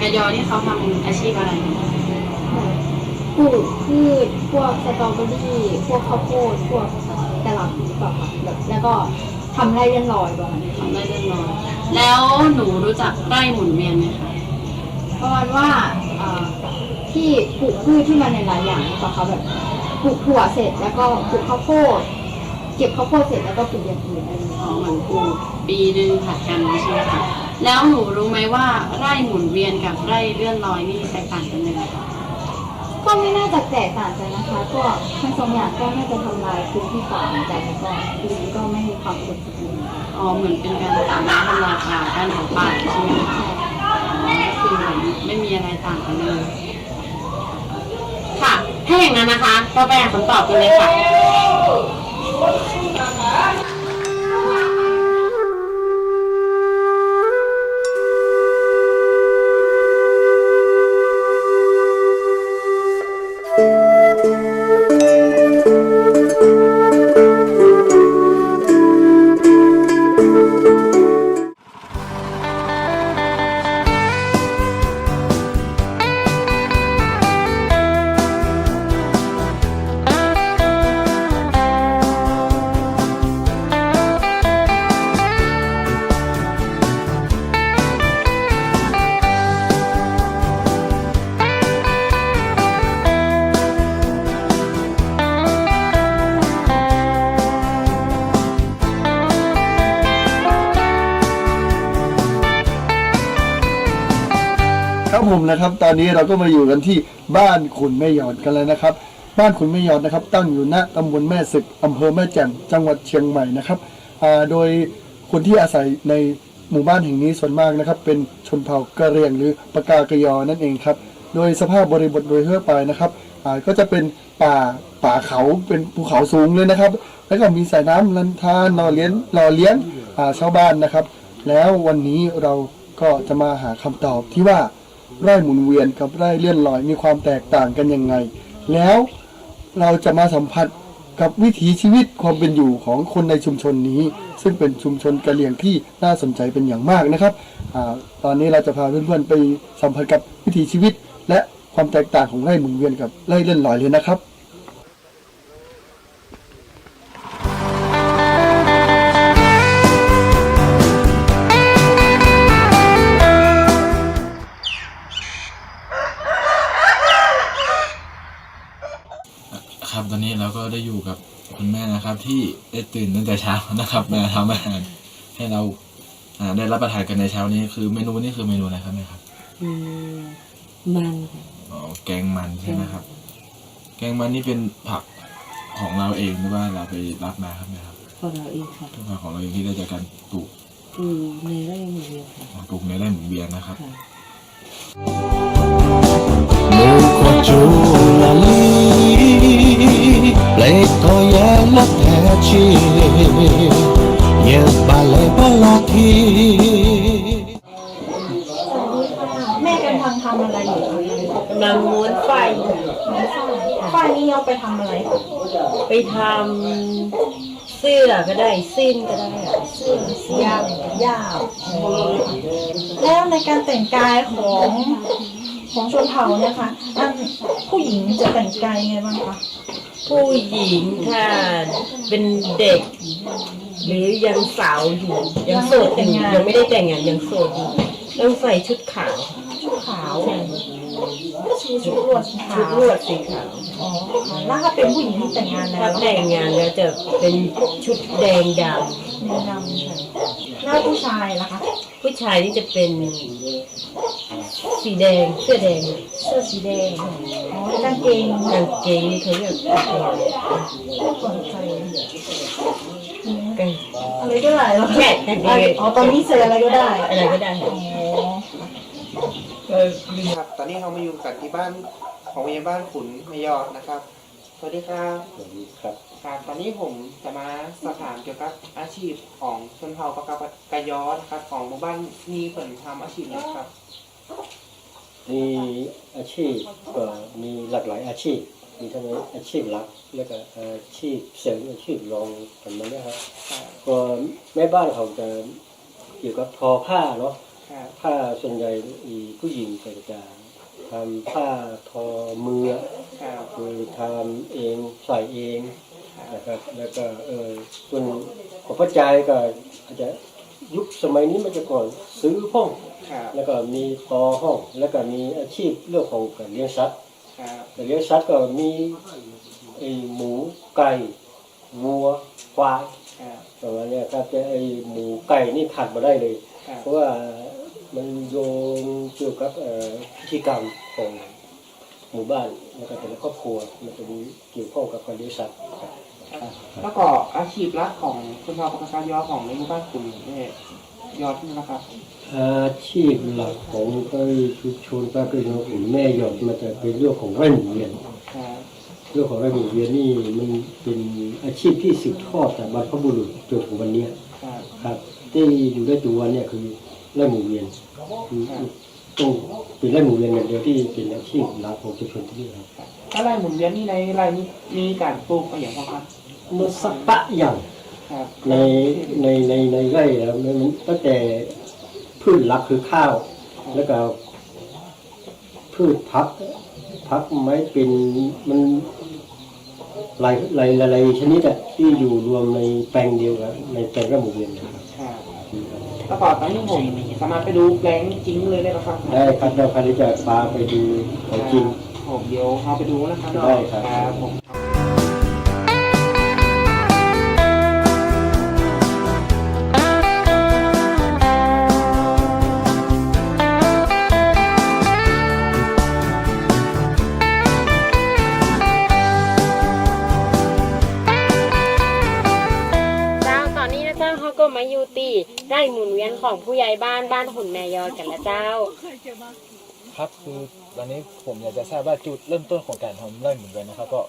กากยอนี่เขาทำอาชีพอะไรกันปลูกพืชพวกสตรอเบอรี่พวกข้าวโพดพวกกระหล่ำหรือเปล่าคะแบบแล้วก็ทำไร่เลี้ยงลอยประมาณนี้ทำได้เรื่องน้อยแล้วหนูรู้จักไร่หมุนเวียนไหมคะประมาณว่าอ่าที่ปลูกพืชที่มันในหลายอย่างหรือเปล่าคะแบบปลูกถั่วเสร็จแล้วก็ปลูกข้าวโพดเก็บข้าวโพดเสร็จแล้วก็ปลูกอย่างอื่นอะไรอย่างเงี้ย อ๋อเหมือนปลูกปีหนึ่งผัดกันใช่ไหมคะ แล้วหนูรู้ไหมว่าไร่หมุนเวียนกับไร่เลื่อนลอยนี่แตกต่างกันยังไงคะก็ไม่น่าจะแตกต่างกันนะคะ ก็ทั้งสองอย่างก็น่าจะทำลายพื้นที่ป่าเหมือนกันแล้วก็ดินก็ไม่มีความอุดมสมบูรณ์อ๋อเหมือนเป็นการตามน้ำทำลายป่าการเผาป่าใช่ไหมคะอ๋อก็คือเหมือนไม่มีอะไรต่างกันเลย ค่ะถ้าอย่างนั้นนะคะเราไปหาคำตอบกันเลยค่ะ นะครับ ตอนนี้เราก็มาอยู่กันที่บ้านขุนแม่ยอดกันเลยนะครับ บ้านขุนแม่ยอดนะครับ ตั้งอยู่ณตำบลแม่ศึกอำเภอแม่แจ่มจังหวัดเชียงใหม่นะครับอ่าโดยคนที่อาศัยในหมู่บ้านแห่งนี้ส่วนมากนะครับ เป็นชนเผ่ากะเหรี่ยงหรือปากากะยอนั่นเองครับ โดยสภาพบริบทโดยทั่วไปนะครับอ่าก็จะเป็นป่าป่าเขาเป็นภูเขาสูงเลยนะครับ แล้วก็มีสายน้ำลันทานหล่อเลี้ยงหล่อเลี้ยงอ่าชาวบ้านนะครับ แล้ววันนี้เราก็จะมาหาคำตอบที่ว่า ไร่หมุนเวียนกับไร่เลื่อนลอยมีความแตกต่างกันยังไง แล้วเราจะมาสัมผัสกับวิถีชีวิตความเป็นอยู่ของคนในชุมชนนี้ ซึ่งเป็นชุมชนกะเหรี่ยงที่น่าสนใจเป็นอย่างมากนะครับอตอนนี้เราจะพาเพื่อนๆไปสัมผัสกับวิถีชีวิต และความแตกต่างของไร่หมุนเวียนกับไร่เลื่อนลอยเลยนะครับ ตอนนี้เราก็ได้อยู่กับคุณแม่นะครับ ที่ได้ตื่นตั้งแต่เช้านะครับมาทำอาหารให้เราอ่าได้รับประทานกันในเช้านี้คือเมนูนี้คือเมนูอะไรครับแม่ครับอืมมันค่ะอ๋อแกงมันใช่ไหมครับ แกงมันนี่เป็นผักของเราเองหรือว่าเราไปรับมาครับแม่ครับพอเราเองค่ะเป็นผักของเราเองที่ได้จากการปลูกอืมในไร่หมุนเวียนค่ะอ่าปลูกในไร่หมุนเวียนนะครับ ค่ะ Muko julali Pleto ye la pechi Ye bale balaki แม่กำลังทำอะไรอยู่คะกำลังม้วนไฟฝ้ายนี้เอาไปทำอะไรไปทำเสื้อก็ได้สิ้นก็ได้อะเสื้อยาวยาวแล้วในการแต่งกายของของชนเผ่าเนี่ยค่ะอันผู้หญิงจะแต่งกายยังไงบ้างคะ ผู้หญิงถ้าเป็นเด็ก หรือยังสาวอยู่ ยังโสดอยู่ยังไม่ได้แต่งงานยังโสดอยู่ต้องใส่ชุดขาวชุดขาว ก็คือชุดลวดสีขาชุดวลวดสีขาวอ๋อค่ะแล้วถ้าเป็นผู้หญิงที่แต่งงานแล้ถ้าวแต่งงานแล้วจะเป็นชุดแดงดแนะนำค่ะแล้วผู้ชายล่ะคะำผู้ชายนี่จะเป็นสีแดงเสื้อแดงเสื้อสีแดงอ๋อกางเกงกางเกงนี่เขาเรียกกางเกงส่วนใส่กาง อะไรก็ได้เหรอแค่กางเกงอ๋อตอนนี้ใส่อะไรก็ได้อะไรก็ได้ อ๋อ ครับ ตอนนี้เรามาอยู่กันที่บ้านของเมียบ้านขุนไม่ยอดนะครับ สวัสดีครับสวัสดีครับครับตอนนี้ผมจะมาสอบถามเกี่ยวกับอาชีพของชนเผ่าปากกากายอนะครับของหมู่บ้านมีเปิดทำอาชีพไหนครับ มีอาชีพก็มีหลากหลายอาชีพ มีทั้งอาชีพหลัก แล้วก็อาชีพเสริมอาชีพรองกันมาเนี่ยครับ ก็แม่บ้านเขาจะเกี่ยวกับทอผ้าเนาะครับ ผ้าส่วนใหญ่อีผู้หญิงก็จะทำผ้าทอมือครับคือทำเองใส่เองนะครับแล้วก็เออส่วนของพระจายก็อาจจะยุคสมัยนี้มันจะก่อนซื้อห้องครับแล้วก็มีต่อห้อง แล้วก็มีอาชีพเรื่องของการเลี้ยงสัตว์ครับการเลี้ยงสัตว์ก็มีไอหมูไก่วัวควายครับประมาณเนี้ยครับแต่ไอหมูไก่นี่ขาดมาได้เลยครับเพราะว่า มันโยงเกี่ยวกับเอ่อพิธีกรรมของหมู่บ้านแล้วก็แต่ละครอบครัวมันจะมีเกี่ยวข้องกับการเลี้ยงสัตว์ครับแล้วก็อาชีพหลักของคุณพ่อประกายอของในหมู่บ้านคุณเนี่ยยอดนี่นะครับ อาชีพหลักของก็ชุมชนป้าเกยนของแม่หยอดมันจะเป็นเรื่องของไร่หมุนเวียนครับเรื่องของไร่หมุนเวียนนี่มันเป็นอาชีพที่สืบทอดจากบรรพบุรุษจนถึงวันเนี้ยครับครับที่อยู่ได้ตัวเนี่ยคือ ไร่หมุนเวียนคือต้องเป็นไร่หมุนเวียนอย่างเดียวที่เป็นอาชีพหลักของชุมชนที่นี่ครับถ้าไร่หมุนเวียนนี่ในไร่นี้มีการปลูกอะไรอย่างไรครับเมื่อสักปะอย่างครับในในในในไร่แล้วมันตั้งแต่พืชหลักคือข้าว แล้วก็พืชพักพักไม้เป็นมันหลายหลายหลายหลายชนิดอะที่อยู่รวมในแปลงเดียวกันในแปลงระบบเวียนนะครับ ครับแล้วก็ตอนนี้ผมสามารถไปดูแปลงจริงเลยได้ไหมครับได้ครับเราคันจะพาไปดูของจริงผมเดี๋ยวเอาไปดูนะครับได้ครับครับผม ของผู้ใหญ่บ้านบ้านหุ่นแม่ยอกันแล้วเจ้า ครับคือตอนนี้ผมอยากจะทราบว่าจุดเริ่มต้นของการทำไร่หมุนเวียนนะครับ ก็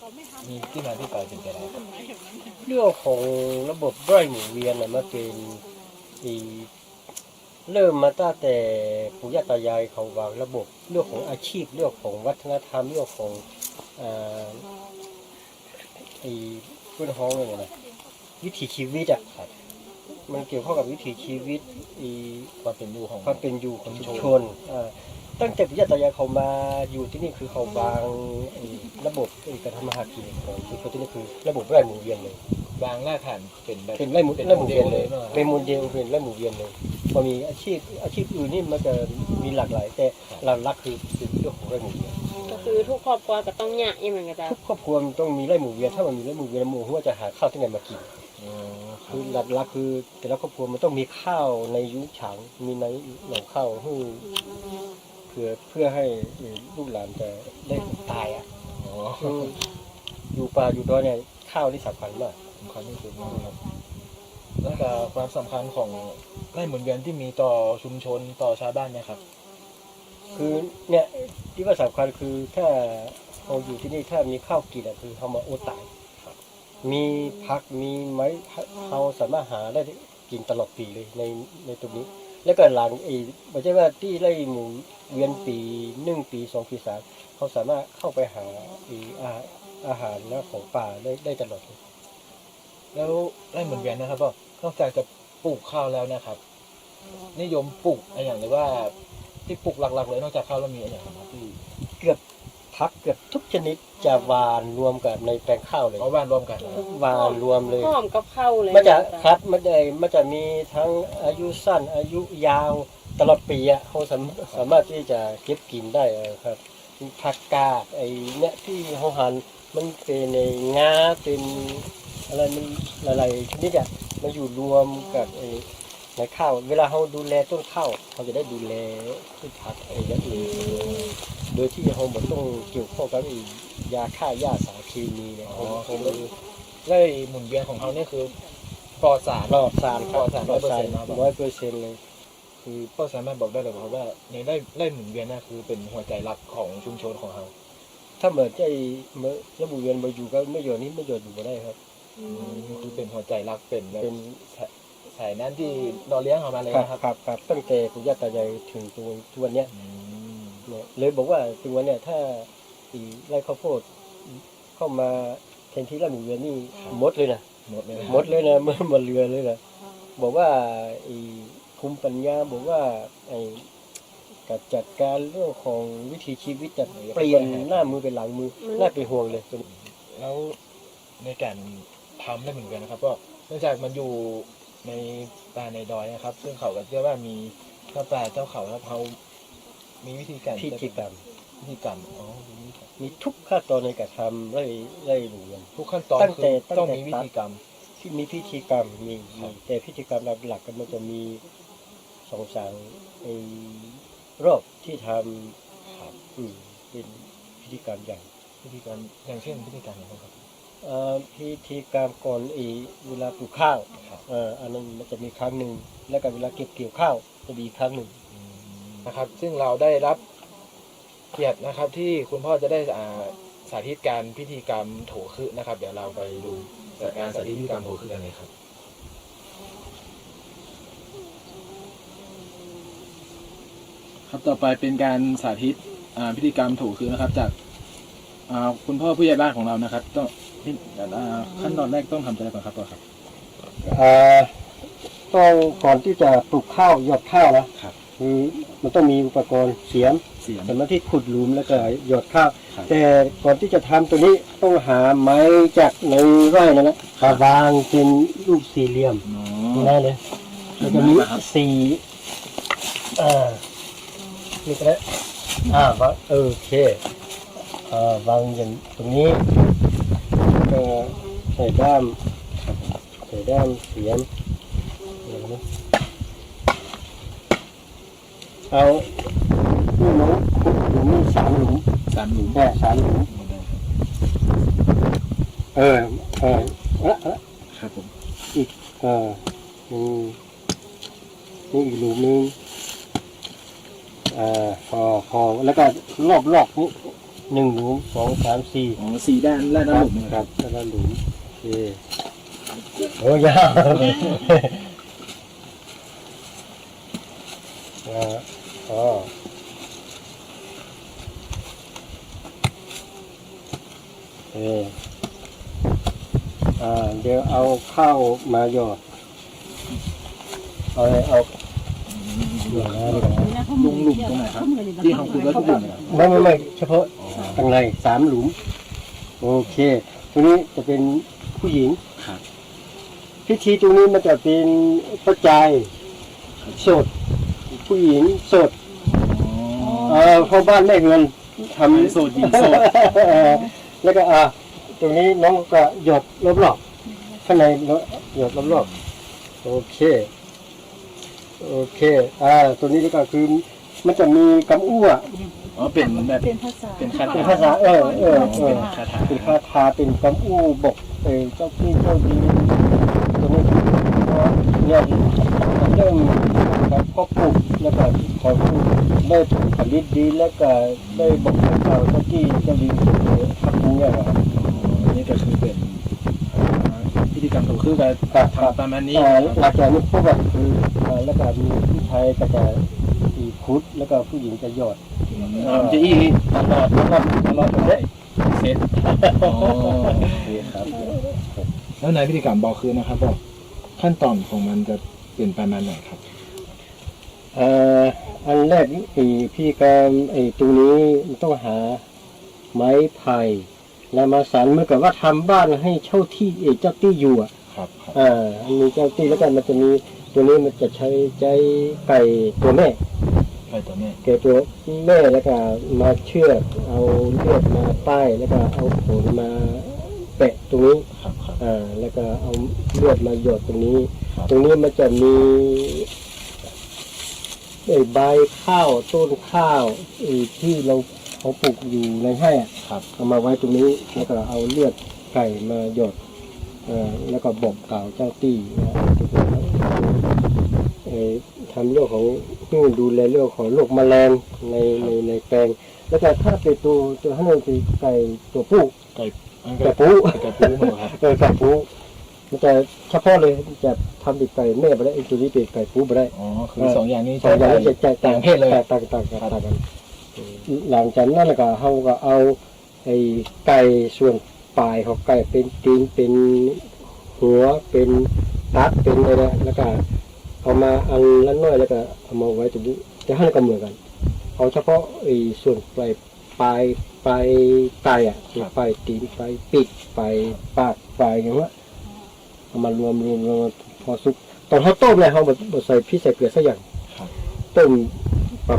มีที่มาที่ไปเป็นยังไงครับเรื่องของระบบไร่หมุนเวียนน่ะมันเป็นอีเริ่มมาตั้งแต่ปู่ย่าตายายเขาวางระบบเรื่องของอาชีพเรื่องของวัฒนธรรมเรื่องของอ่าไอ้พูดห้องเลยนะวิถีชีวิตอะครับ มันเกี่ยวข้องกับวิถีชีวิตอีความเป็นอยู่ของความเป็นอยู่ของชุมชนอ่าตั้งแต่ปู่ย่าตายายเขามาอยู่ที่นี่คือเขาวางไอ้ระบบไอ้การทำมาหากินของชุมชนที่นี่คือระบบไร่หมุนเวียนเลยวางรากฐานเป็นแบบเป็นไร่หมุนไร่หมุนเวียนเลยเป็นเป็นโมเดลเป็นไร่หมุนเวียนเลยพอมีอาชีพอาชีพอื่นนี่มันจะมีหลากหลาย แต่หลักๆคือเป็นเรื่องของไร่หมุนเวียน ก็คือทุกครอบครัวก็ต้องหยะอีเหมือนกันเจ้าทุกครอบครัวมันต้องมีไร่หมุนเวียนถ้ามันมีไร่หมุนเวียนหมู่หัวจะหาข้าวที่ไหนมากิน อ๋อครัคืบอหลักๆคือ แต่ละครอบครัวมันต้องมีข้าวในยุ้งฉางมีในหนองข้าวให้เพื่อเพื่อให้ลูกหลานจะได้ตายอะอ๋อคืออยู่ป่าอยู่ดอยเนี่ยข้าวนี่สำคัญมากสำคัญที่สุดนะครับแล้วก็ความสำคัญของไร่หมุนเวียนที่มีต่อชุมชนต่อชาวบ้านเนะครับ คือเนี่ยที่ว่าสำคัญคือถ้าเราอยู่ที่นี่ถ้ามีข้าวกินอะคือเขามาโอดตาย มีพักมีไม้เขาสามารถหาได้กินตลอดปีเลยในในตรงนี้ แล้วก็หลังอีไม่ใช่ว่าที่ไร่หมุนเวียนปีหนึ่งปีสองปีสามเขาสามารถเข้าไปหาอีอาอาหารและของป่าได้ได้ตลอดเลยแล้วไร่หมุนเวียนนะครับก็นอกจากจะปลูกข้าวแล้วนะครับ นิยมปลูกอะไรอย่างหรือว่าที่ปลูกหลักๆเลยนอกจากข้าวแล้วมีอะไรอย่างครับที่เกือบ พักเกือบทุกชนิดจะหวานรวมกันในแปลงข้าวเลย เอาบ้านรวมกันนะครับหวานรวมเลยหอมกับเข้าเลยมันจะเจ้าครับมันจะมันจะมีทั้งอายุสั้นอายุยาวตลอดปีอะเขาสามสามารถที่จะเก็บกินได้เออครับผักกาดไอ้เนี่ยที่เขาหันมันเป็นในงาเป็นอะไรมันหลายๆชนิดอะมาอยู่รวมกับไอ้ในข้าว เวลาเขาดูแลต้นข้าวเขาจะได้ดูแลพืชผักไอ้อย่างอื่น โดยที่เขาไม่ต้องเกี่ยวข้องกับไอ้ยาฆ่าหญ้าสารเคมีเนี่ยเขาเขาไม่ไร่หมุนเวียนของเขานี่คือปลอดสาร ปลอดสารครับปลอดสารปลอดสาร100%นะครับร้อยเปอร์เซ็นต์เลยคือพ่อสามารถบอกได้เลยครับว่าในไร่ไร่หมุนเวียนน่ะคือเป็นหัวใจหลักของชุมชนของเราถ้าเหมือนใจเมื่อระบุเวียนมาอยู่ก็ไม่หยดนี้ไม่หยดอยู่ไม่ได้ครับ อืมคือเป็นหัวใจหลักเป็นแบบเป็นสายนั้นที่เราเลี้ยงเขามาเลยครับนะครับ ครับครับตั้งแต่ปู่ย่าตายายถึงตัวทุกวันเนี้ย อืม เนี่ยเลยบอกว่าถึงวันเนี้ยถ้าอีไร่ข้าวโพดเข้ามาแทนที่ไร่หมูเวียนนี่หมดเลยนะหมดเลยนะหมดเลยนะมันมาเรือเลยนะบอกว่าอีภูมิปัญญาบอกว่าไอ้การจัดการเรื่องของวิถีชีวิตจะเปลี่ยนหน้ามือเป็นหลังมือน่าเป็นห่วงเลยตัวนี้แล้วในการทำได้เหมือนกันนะครับก็เนื่องจากมันอยู่ในป่าในดอยนะครับ ซึ่งเขาก็เรียกว่ามีเจ้าป่าเจ้าเขาแล้วเขา มีวิธีการพิธีกรรมพิธีกรรมอ๋อมีวิธีกรรมมีทุกขั้นตอนในการทำไร่ไร่หลวงทุกขั้นตอนตั้งคืแต่อตั้งแต่ต้องมีวิธีกรรม ที่มีพิธีกรรมมีครัมีบแต่พิธีกรรมหลักๆก็มันจะมีสองสามไอ้รอบที่ทำครับอืมเป็นพิธีกรรมใหญ่พิธีกรรมอย่างเช่นพิธีกรรมอะไรบ้างครับเอ่อพิธีกรรมก่อนไอีเวลาปลูกข้าวครับเอ่ออันนั้นมันจะมีครั้งหนึ่งแล้วก็เวลาเก็บเกี่ยวข้าวจะมีอีกครั้งหนึ่ง นะครับ ซึ่งเราได้รับเกียรตินะครับที่คุณพ่อจะได้อ่าสาธิตการพิธีกรรมโถคือนะครับ เดี๋ยวเราไปดูการสาธิตพิธีกรรมโถคือกันเลยครับ ครับต่อไปเป็นการสาธิตอ่าพิธีกรรมโถคือนะครับ จากอ่าคุณพ่อผู้ใหญ่บ้านของเรานะครับ ต้องที่อ่าขั้นตอนแรกต้องทำอะไรก่อนครับพ่อครับ เอ่อต้องก่อนที่จะปลูกข้าวหยอดข้าวนะครับ คือมันต้องมีอุปกรณ์เสียมเสียงสำหรับที่ขุดหลุมแล้วก็หยอดข้าวครับ แต่ก่อนที่จะทำตัวนี้ต้องหาไม้จากในไร่นั่นแหละมาวางเป็นรูปสี่เหลี่ยมอ๋อนั่นเลยแล้วจะมีสี่อ่านี่ก็ได้อ่าวางเออโอเคอ่าวางอย่างตรงนี้ก็ใส่ด้ามใส่ด้ามเสียมอย่างนี้ เอาลูกน้องขุดหลุมนี่สามหลุมสามหลุมแค่สามหลุมเออเออละละครับผมเอออืมนี่อีกหลุมหนึงอ่าพอพอแล้วก็รอบรอบนี้หนึ่งหลุมสองสามสี่อ๋อสี่ด้านและด้านหลุมนะคครัรับบแล้วก็หลุมโอเคโอ้ยาวอ่าอ๋อเอออ่าเดี๋ยวเอา ข้าวมาหยอดเอาอะไรเอาเดี๋ยวนะเดี๋ยวนะลงหลุมตรงไหนครับที่เขาคือว่าทุกหลุมเลยครับไม่ไม่ไม่เฉพาะทางในสามหลุม โอเคตรงนี้จะเป็นผู้หญิงครับพิธีตรงนี้มันจะเป็นพระจายโสด ผู้หญิงโสดเออเข้าบ้านแม่เงินทำโสดหญิงโสดแล้วก็อ่าตรงนี้น้องก็หยดรอบๆ ข้างในหยดรอบๆโอเค โอเค อ่า ตัวนี้ก็คือ มันจะมีกำอู้อะอ๋อเป็นแบบเป็นภาษาเป็นคาเป็นถาภาษาเออเออเอเป็อนคาถาเป็นคาถาเป็นกำอู้บอกเออเจ้าที่เจ้าดีตัวนี้ก็เนี่ยเริ่มการควบคุมแล้วก็ขอผู้ได้ผลิตดีแล้วก็ได้บอกกล่าวเจ้าที่เจ้าดีทำอย่างเงี้ยครับอันนี้ก็คือเป็นอ่า พิธีกรรมโถคือการครับ ทำประมาณนี้ อ่าหลักจากนี้พวกแบบคืออ่าแล้วก็มีผู้ชายก็จะตีคุดแล้วก็ผู้หญิงจะหยอดอ่ามันจะอีกตลอดตลอดตลอดเลยเซตอ๋อโอเคครับ แล้วในพิธีกรรมบอกคือนะครับบอกขั้นตอนของมันจะเป็นประมาณไหนครับ เอ่ออันแรกไอ้พี่การไอ้ตรงนี้มันต้องหาไม้ไผ่ แล้วมาสานเหมื่อนกับว่าทำบ้านให้เช่าที่เอเจ้าที่อยู่อะครับครับอ่ามีเจ้าที่แล้วก็มันจะมีตัวนี้มันจะใช้ใจไก่ตัวแม่ไปตัวแม่ไก่ตัวแม่แล้วก็มาเชือกเอาเลือดมาป้ายแล้วก็เอาขนมาแปะตรงนี้ครับครับอ่าแล้วก็เอาเลือดมาหยดตรงนี้ครับตรงนี้มันจะมีไอ้ใบข้าวต้นข้าวไอ้ที่เรา เขาปลูกอยู่ในไร่อะครับเอามาไว้ตรงนี้แล้วก็เอาเลือดไก่มาหยดเอ่อแล้วก็บอกกล่าวเจ้าตี้ว่าเอ่อทำเรื่องของดูแลเรื่องของโรคแมลงในในในแปลง แล้วก็ถ้าเป็นตัวตัวให้มันเป็นไก่ตัวผู้ ไก่อันไก่ไก่ปูไก่ปูหมดครับ เออไก่ปูมันจะเฉพาะเลยมันจะทำเป็นไก่แม่ไปได้ไอ้ตัวนี้เป็นไก่ปูไปได้ อ๋อคือสองอย่างนี้สองอย่างนี้จะแตกต่างเพศเลย แตกต่างต่างกันต่างกัน หลังจากนั้นก็เขาก็เอาไอ้ไก่ส่วนปลายของไก่เป็นตีนเป็นหัวเป็นตัดเป็นอะไรนะแล้วก็เอามาอันละน้อยแล้วก็เอามาไว้ตรงนี้แต่ห้ก็เหมือนกัน เอาเฉพาะไอ้ส่วนปลายปลายปลายปลายอะปลายตีนปลายปีกปลายปากปลายอย่างเงี้ยเอามารวมรวมรวมพอสุกตอนเขาต้มเลยเขาบดใส่พริกใส่เกลือสักอย่างต้ม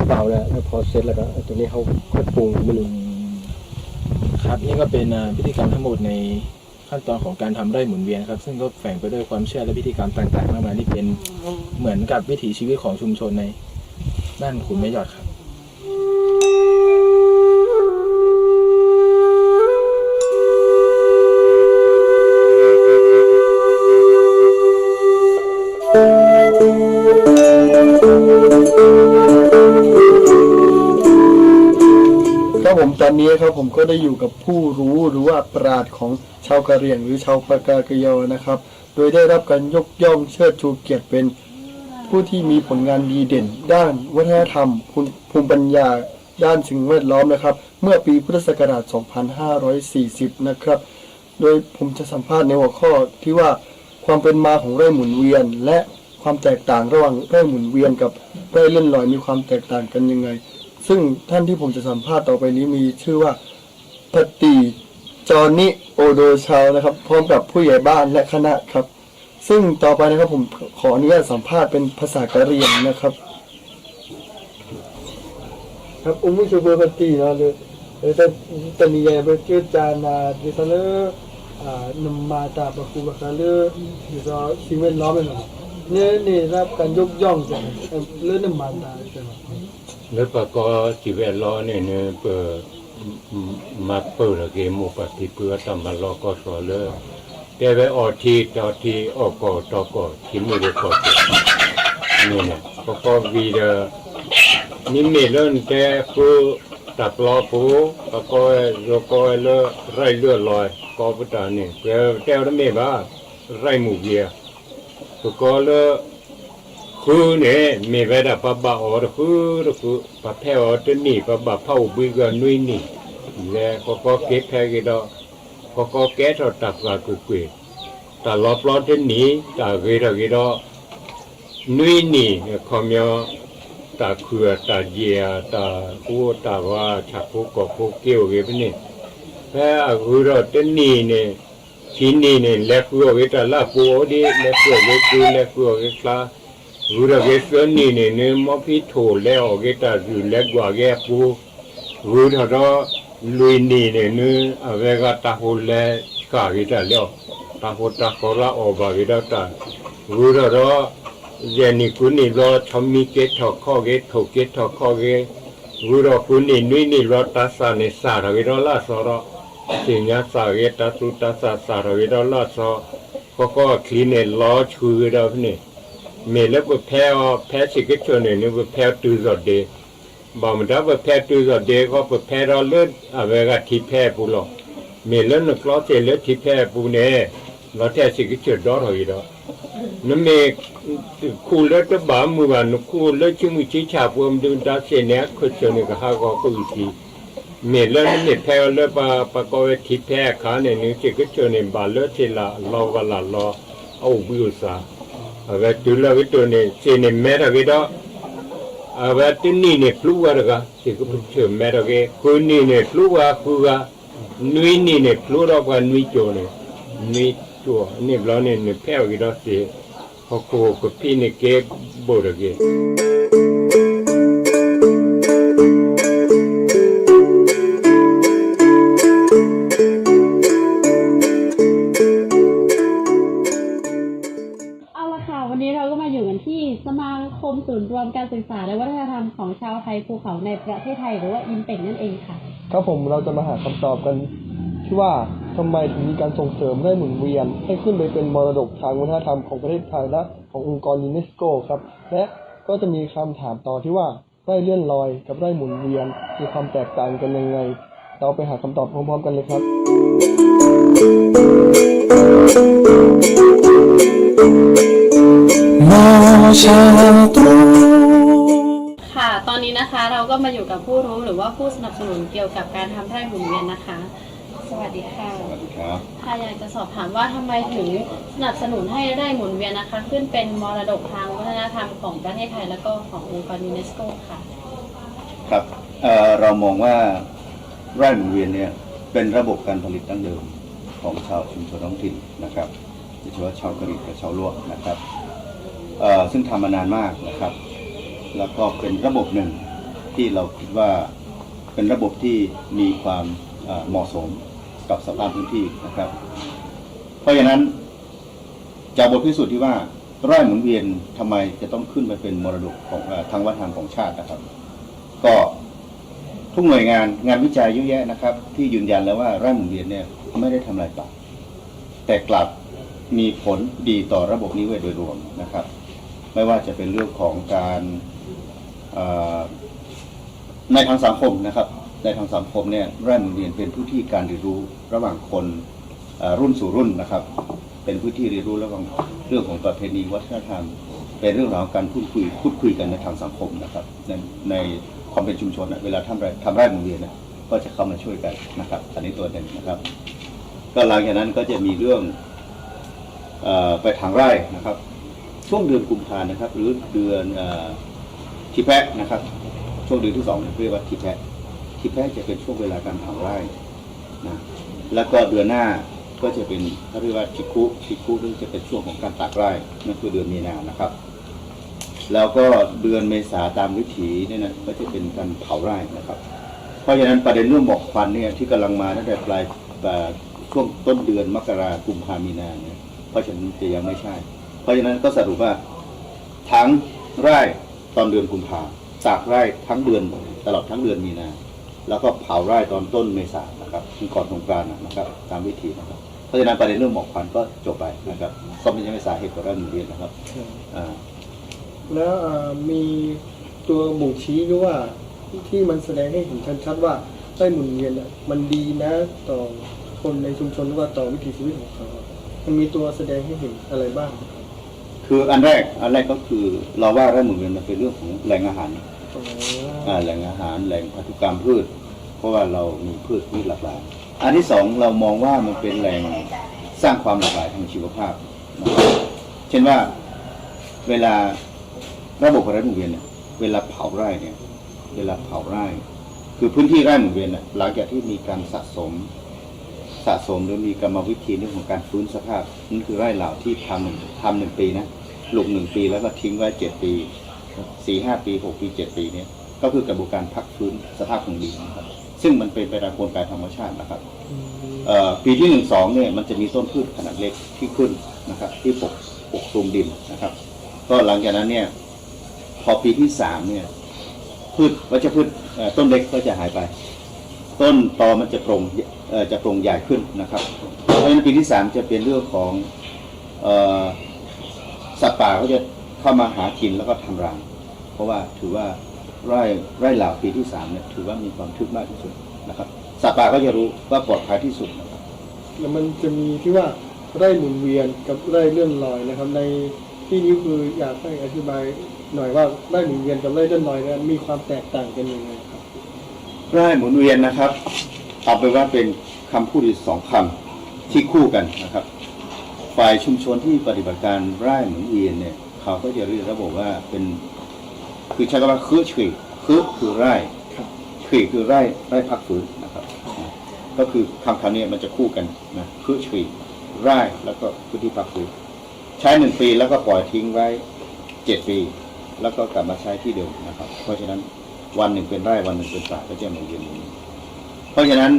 เปล่าแล้วแล้วพอเสร็จแล้วก็เอาตัวนี้เขาค่อยปรุงไมนูครับนี่ก็เป็นพิธีกรรมทั้งหมดในขั้นตอนของการทำไร่หมุนเวียนครับ ซึ่งก็แฝงไปด้วยความเชื่อและพิธีกรรมต่างๆมากมายที่เป็นเหมือนกับวิถีชีวิตของชุมชนในด้านขุนแม่ยอดครับ ครับผมตอนนี้ครับผมก็ได้อยู่กับผู้รู้หรือว่าปราดของชาวกะเหรี่ยงหรือชาวปากากยอนะครับ โดยได้รับการยกย่องเชิดชูเกียรติเป็นผู้ที่มีผลงานดีเด่น ด้านวัฒนธรรมภูมิภูมิปัญญาด้านสิ่งแวดล้อมนะครับ เมื่อปีพุทธศักราช 2540 นะครับ โดยผมจะสัมภาษณ์ในหัวข้อที่ว่าความเป็นมาของไร่หมุนเวียน และความแตกต่างระหว่างไร่หมุนเวียนกับไร่เล่นลอยมีความแตกต่างกันยังไง ซึ่งท่านที่ผมจะสัมภาษณ์ต่อไปนี้มีชื่อว่าปฏิจอนิโอโดชาวนะครับ พร้อมกับผู้ใหญ่บ้านและคณะครับ ซึ่งต่อไปนะครับผมขออนุญาตสัมภาษณ์เป็นภาษากะเหรียงนะครับ ครับอุ้มชูเบอร์ปฏิเนาะเลยเออแต่ตอนนี้ยังเป็นเกี่ยวจานาดิฉันเลอ่านมาตาปะคูบะคาเลยดิฉันสิ่งแวดล้อมเลยนาะเนี่ยนี่รับการยกย่องจากเรื่องนมาตาใช่ไหม แล้วปก็ชีวิตล้อเนี่ยเนี่ยเปิดมาเปิดเกมอุปฏิเพื่อทำมาลอก็สอเลยแต่ไปออทีต่อทีออกก็ต่อก็ที่ไม่ได้ก็นี่เนี่ยก็ก็วีเดนี่มีเรื่องแต่ผู้ตักล้อผู้ก็ก็ก็เลไรเลือดลอยก็พุทธานี่แต่แต่ละเมบ้าไรหมู่เบียก็เลย ခုနဲ့မေဘဒပပအော်ခုခုပဖဲအော်တနိပပဖောက်ပြီးကနွိနိလေကောကောကေဖဲကေတော့ကောကောကဲတော့တပ်ကကုကွေတလောပလောတနိတာဂေရကေတော့နွိနိခေါမျောတာခုတာจียတာကိုတာဝါချက်ကိုကောကိုကေဝေပနိဖဲအခုတော့တနိနဲ့ဒီနိနဲ့လက်ကူဝေတလာပူဒီလက်ကူဝေကူလက်ကူဝေကလာ Gura ge sani ne ne ma pi tho le o ge ta ju le gwa ge pu gura ro lui ni ne ne a ve ga ta ho le ka ge ta le ta ho ta ko la o ba ge da ta gura ro ye ni ku ni lo thom mi ke tho kho ge tho ke tho kho ge gura ku ni ni ni lo ta sa ne sa ra ge ro la so ro sin ya sa ge ta su ta sa sa ra ge ro la so ko ko kli ne lo chu ge ro ne မေလကဖဲဖဲချိကချွန်နေနုဖဲတူဇော်ဒေဘာမဒါဖဲတူဇော်ဒေကဖဲရလွတ်အဝေကတိဖဲပူလောမေလနကလောတေလတိဖဲပူနေလောတဲ့ချိကချွဒေါ်ဟိတော့နမေခုလက်တဘာမူကနခုလက်ချင်းမူချိချပွမ်ဒွန်ဒါစေနေခွချွန်နေကဟာကောကူစီမေလနမေဖဲလပပကောဝတိဖဲခါနေနုချိကချွန်နေဘာလောတေလာလောကလာလောအောဘူးစာ နွီနီနေဖလူတော့ကနွီကျော်နေနွီကျော်နေဘလောနေနေဖဲကေတော့စေဟောကိုကပိနေကေဘောရကေ ภูเขาในประเทศไทยหรือว่าอินเป็งนั่นเองค่ะ ครับผมเราจะมาหาคำตอบกันที่ว่าทำไมถึงมีการส่งเสริมได้หมุนเวียน ให้ขึ้นไปเป็นมรดกทางวัฒนธรรมของประเทศไทยและขององค์กรยูเนสโกครับ และก็จะมีคำถามต่อที่ว่าไร่เลื่อนลอยกับไร่หมุนเวียนมีความแตกต่างกันยังไง เราไปหาคำตอบพร้อมๆกันเลยครับ มอชาตรง อนนี้นะคะ เราก็มาอยู่กับผู้รู้หรือว่าผู้สนับสนุนเกี่ยวกับการทำไร่หมุนเวียนนะคะซสวัสดีค่ะสวัสดีครับ ค่ะอยากจะสอบถามว่าทำไมถึงสนับสนุนให้ไร่หมุนเวียนนะคะ ขึ้นเป็นมรดกทางวัฒนธรรมของประเทศไทยแล้วก็ขององค์กรยูเนสโกค่ะ ครับเอ่อเรามองว่าไร่หมุนเวียนเนี่ยเป็นระบบการผลิตดั้งเดิมของชาวชุมชนท้องถิ่นนะครับโดยเฉพาะชาวกะเหรี่ยงกับชาวลวกนะครับเอ่อซึ่งทำมานานมากนะครับ แล้วก็เป็นระบบหนึ่งที่เราคิดว่าเป็นระบบที่มีความเหมาะสมกับสภาพพื้นที่นะครับ เพราะฉะนั้นจากบทพิสูจน์ที่ว่าไร่หมุนเวียนทำไมจะต้องขึ้นไปเป็นมรดกของอทางวัฒนธรรมของชาตินะครับ ก็ทุกหน่วยงานงานวิจัยเยอะแยะนะครับ ที่ยืนยันแล้วว่าไร่หมุนเวียนเนี่ยไม่ได้ทำลายป่าแต่กลับมีผลดีต่อระบบนิเวศโดยรวมนะครับ ไม่ว่าจะเป็นเรื่องของการ ในทางสังคมนะครับ ในทางสังคมเนี่ยไร่นเวียนเป็นพื้นที่การเรียนรู้ระหว่างคนรุ่นสู่รุ่นนะครับ เป็นพื้นที่เรียนรู้ระหว่างเรื่องของประเพณีวัฒนธรรม เป็นเรื่องราวของการพูดคุยพูดคุยกันในทางสังคมนะครับ ในในความเป็นชุมชนนะเวลาทำไร่ทำไร่หมุนเวียนนะก็จะเข้ามาช่วยกันนะครับ อันนี้ตัวหนึ่งนะครับ ก็หลังจากนั้นก็จะมีเรื่องอไปทางไร่นะครับ ช่วงเดือนกุมภานะครับ หรือเดือนอ ทิแพะนะครับ ช่วงเดือนที่สองเรียกว่าทิแพะทิแพะจะเป็นช่วงเวลาการทำไร่นะแล้วก็เดือนหน้าก็จะเป็นเขาเรียกว่าชิคุชิคุซึ่จะเป็นช่วงของการตัดไร่นั่นคือเดือนมีนานะครับ แล้วก็เดือนเมษาตามวิถีเนี่ยนะก็จะเป็นการเผาไร่นะครับ เพราะฉะนั้นประเด็นเรื่องหมอกควันเนี่ยที่กำลังมาตั้งแต่ปลายช่วงต้นเดือนมกรากุมภามีนาเนี่ยเพราะฉะนั้นจะยังไม่ใช่ เพราะฉะนั้นก็สรุปว่าทั้งไร่ ตอนเดือนกุมภาตากไร่ทั้งเดือนตลอดทั้งเดือนมีนาแล้วก็เผาไร่ตอนต้นเมษานะครับคือก่อนสงกรานต์นะครับ ตามวิธีนะครับเพราะฉะนั้นประเด็นเรื่องหมอกควันก็จบไปนะครับ ก็ไม่ใช่สาเหตุของเรื่องเรียนนะครับอ่าแล้วเอ่อมีตัวบ่งชี้หรือว่าที่มันแสดงให้เห็นชัดๆว่าไร่หมุนเวียนน่ะมันดีนะต่อคนในชุมชนหรือว่าต่อวิถีชีวิตของเขา มันมีตัวแสดงให้เห็นอะไรบ้าง คืออันแรกอันแรกก็คือเราว่าไร่หมุนเวียนมันเป็นเรื่องของแหล่งอาหารอ๋ออ่าแหล่งอาหารแหล่งพันธุกรรมพืช เพราะว่าเรามีพืชที่หลากหลายอันที่สองเรามองว่ามันเป็นแหล่งสร้างความหลากหลายทางชีวภาพนะครับเช่นว่าเวลาระบบไร่หมุนเวียนเนี่ยเวลาเผาไร่เนี่ย เวลาเผาไร่ คือพื้นที่ไร่หมุนเวียนเนี่ยหลังจากที่มีการสะสมสะสมหรือมีกรรมวิธีเรื่องของการฟื้นสภาพนั่นคือไร่เหล่าที่ทำหนึ่งทำหนึ่งปีนะ ปลูกหนึ่งปีแล้วก็ทิ้งไว้เจ็ดปีสี่ห้าปีหกปีเจ็ดปีเนี่ยก็คือกระบวนการพักฟื้นสภาพของดินนะครับ ซึ่งมันเป็นไปตามกลไกธรรมชาตินะครับเอ่อปีที่หนึ่งสองเนี่ยมันจะมีต้นพืชขนาดเล็กที่ขึ้นนะครับ ที่ปกปกคลุมดินนะครับ ก็หลังจากนั้นเนี่ยพอปีที่สามเนี่ยพืชวัชพืชเอ่อต้นเล็กก็จะหายไป ต้นตอมันจะโปร่งเอ่อจะโปร่งใหญ่ขึ้นนะครับเพราะฉะนั้นปีที่สามจะเป็นเรื่องของเอ่อ สัตว์ป่าเขาจะเข้ามาหากินแล้วก็ทำรัง เพราะว่าถือว่าไร่ไร่เหล่าปีที่สามเนี่ยถือว่ามีความทึบมากที่สุดนะครับ สัตว์ป่าก็จะรู้ว่าปลอดภัยที่สุดนะครับแล้วมันจะมีที่ว่าไร่หมุนเวียนกับไร่เลื่อนลอยนะครับ ในที่นี้คืออยากให้อธิบายหน่อยว่าไร่หมุนเวียนกับไร่เลื่อนลอยเนี่ยมีความแตกต่างกันยังไงครับไร่หมุนเวียนนะครับเอาไปนว่าเป็นคำพูดอีกสองคำที่คู่กันนะครับ ฝ่ายชุมชนที่ปฏิบัติการไร่หมุนเวียนเนี่ย เขาก็จะเรียกระบบว่าเป็น คือใช้คำว่าคือฉีกคือคือไร่ครับฉีกคือไร่ไร่พักฟื้นนะครับนะก็คือคำคำนี้มันจะคู่กันนะคือฉีกไร่แล้วก็พื้นที่พักฟื้นใช้หนึ่งปีแล้วก็ปล่อยทิ้งไว้เจ็ดปี แล้วก็กลับมาใช้ที่เดิมนะครับ เพราะฉะนั้นวันหนึ่งเป็นไร่วันหนึ่งเป็นป่าก็จะหมุนเวียนอย่างนี้เพราะฉะนั้น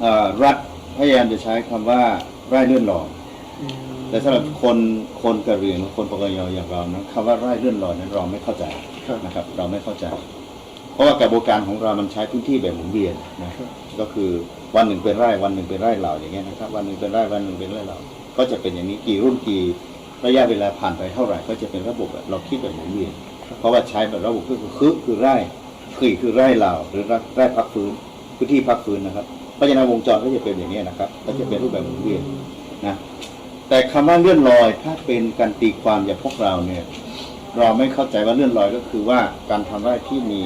เอ่อรัฐพยายามจะใช้คำว่าไร่เลื่อนลอย แต่สำหรับคนคนกะเหรี่ยงหรือคนปกยออย่างเรานะคำว่าไร่เลื่อนลอยนั้นเราไม่เข้าใจครับนะครับ เราไม่เข้าใจ เพราะว่ากระบวนการของเรามันใช้พื้นที่แบบหมุนเวียนนะครับก็คือวันหนึ่งเป็นไร่วันหนึ่งเป็นไร่เหล่าอย่างเงี้ยนะครับ วันหนึ่งเป็นไร่วันหนึ่งเป็นไร่เหล่าก็จะเป็นอย่างนี้กี่รุ่นกี่ระยะเวลาผ่านไปเท่าไหร่ ก็จะเป็นระบบแบบเราคิดแบบหมุนเวียนเพราะว่าใช้แบบระบบก็คือคือคือไร่คือคือไร่เหล่าหรือไร่พักฟื้นพื้นที่พักฟื้นนะครับเพราะฉะนั้นวงจรก็จะเป็นอย่างนี้ยนะครับ ก็จะเป็นรูปแบบหมุนเวียนนะ แต่คำว่าเลื่อนลอยถ้าเป็นการตีความอย่างพวกเราเนี่ย เราไม่เข้าใจว่าเลื่อนลอยก็คือว่าการทำไร่ที่มี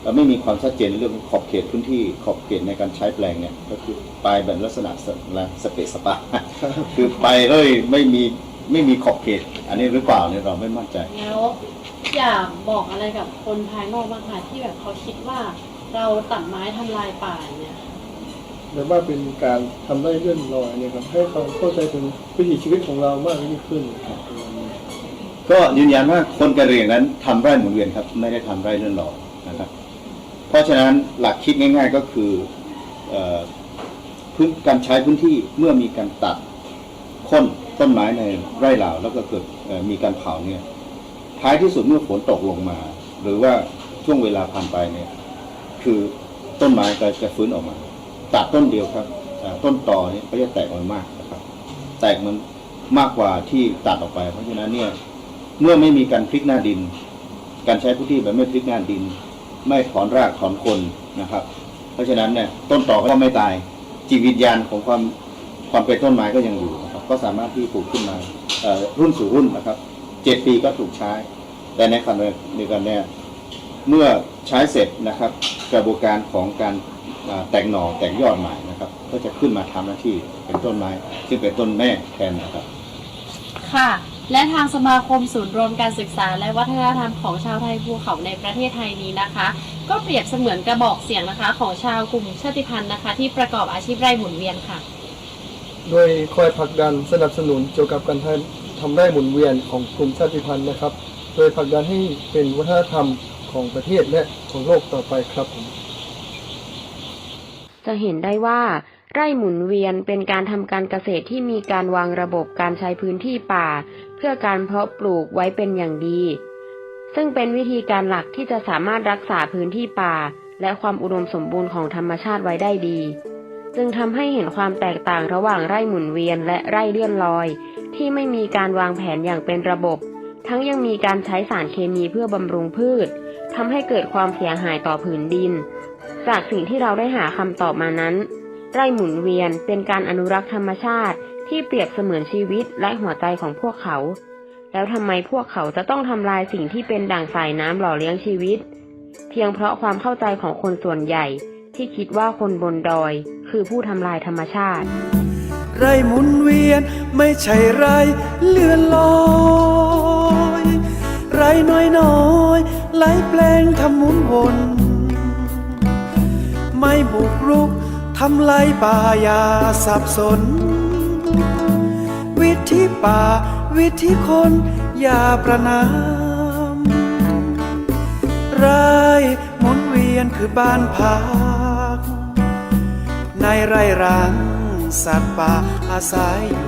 เอ่อไม่มีความชัดเจนเรื่องขอบเขตพื้นที่ขอบเขตในการใช้แปลงเนี่ย ก็คือไปแบบลักษณะสสเปซสปาคือไปเลยไม่มีไม่มีขอบเขต อันนี้หรือเปล่าเนี่ยเราไม่มั่นใจ แล้วอยากบอกอะไรกับคนภายนอกบ้างคะที่แบบเขาคิดว่าเราตัดไม้ทำลายป่าเนี่ย แบบว่าเป็นการทำได้เลื่อนลอยเนี่ยครับให้เขาเข้าใจถึงวิถีชีวิตของเรามากยิ่งขึ้นครับก็ยืนยันว่าคนกะเหรี่ยงนั้นทำไร่หมุนเวียนครับ ไม่ได้ทำไร่เลื่อนลอยนะครับ เพราะฉะนั้นหลักคิดง่าย ๆก็คือพื้นการใช้พื้นที่เมื่อมีการตัดค่นต้นไม้ในไร่เหล่าแล้วก็เกิดมีการเผาเนี่ยท้ายที่สุดเมื่อฝนตกลงมา หรือว่าช่วงเวลาผ่านไปเนี่ย คือต้นไม้ก็จะฟื้นออกมา ตัดต้นเดียวครับต้นต่อนี่ก็จะแตกมันมากนะครับ แตกมันมากกว่าที่ตัดออกไป เพราะฉะนั้นเนี่ย เมื่อไม่มีการพลิกหน้าดิน การใช้พื้นที่แบบไม่พลิกหน้าดิน ไม่ถอนรากถอนคนนะครับ เพราะฉะนั้นเนี่ยต้นต่อก็ไม่ตายจิตวิญญาณของความความเป็นต้นไม้ก็ยังอยู่นะครับ ก็สามารถที่ปลูกขึ้นมารุ่นสู่รุ่นนะครับเจ็ดปีก็ถูกใช้ แต่ในขณะเดียวกันเนี่ยเมื่อใช้เสร็จนะครับ กระบวนการของการ แตกหน่อแตกยอดใหม่นะครับ ก็จะขึ้นมาทำหน้าที่เป็นต้นไม้ ซึ่งเป็นต้นแม่แทนนะครับ ค่ะ และทางสมาคมศูนย์รวมการศึกษา และวัฒนธรรมของชาวไทยภูเขาในประเทศไทยนี้นะคะ ก็เปรียบเสมือนกระบอกเสียงนะคะ ของชาวกลุ่มชาติพันธุ์นะคะ ที่ประกอบอาชีพไร่หมุนเวียนค่ะ โดยคอยผลักดันสนับสนุนเกี่ยวกับการทำทำไร่หมุนเวียนของกลุ่มชาติพันธุ์นะครับ โดยผลักดันให้เป็นวัฒนธรรมของประเทศและของโลกต่อไปครับผม จะเห็นได้ว่าไร่หมุนเวียนเป็นการทำการเกษตรที่มีการวางระบบการใช้พื้นที่ป่า เพื่อการเพาะปลูกไว้เป็นอย่างดี ซึ่งเป็นวิธีการหลักที่จะสามารถรักษาพื้นที่ป่า และความอุดมสมบูรณ์ของธรรมชาติไว้ได้ดี จึงทำให้เห็นความแตกต่างระหว่างไร่หมุนเวียนและไร่เลื่อนลอย ที่ไม่มีการวางแผนอย่างเป็นระบบ ทั้งยังมีการใช้สารเคมีเพื่อบำรุงพืชทำให้เกิดความเสียหายต่อผืนดิน จากสิ่งที่เราได้หาคำตอบมานั้น ไร่หมุนเวียนเป็นการอนุรักษ์ธรรมชาติที่เปรียบเสมือนชีวิตและหัวใจของพวกเขา แล้วทำไมพวกเขาจะต้องทำลายสิ่งที่เป็นด่างสายน้ำหล่อเลี้ยงชีวิต เพียงเพราะความเข้าใจของคนส่วนใหญ่ที่คิดว่าคนบนดอยคือผู้ทำลายธรรมชาติ ไรหมุนเวียนไม่ใช่ไรเลื่อนลอย ไรน้อยน้อยไหลแปลงทำหมุนวน ไม่บุกรุกทำลายป่าอย่าสับสน วิธีป่า วิธีคนอย่าประนามไรหมุนเวียนคือบ้านพักในไร่รังสัตว์ป่าอาศัยอยู่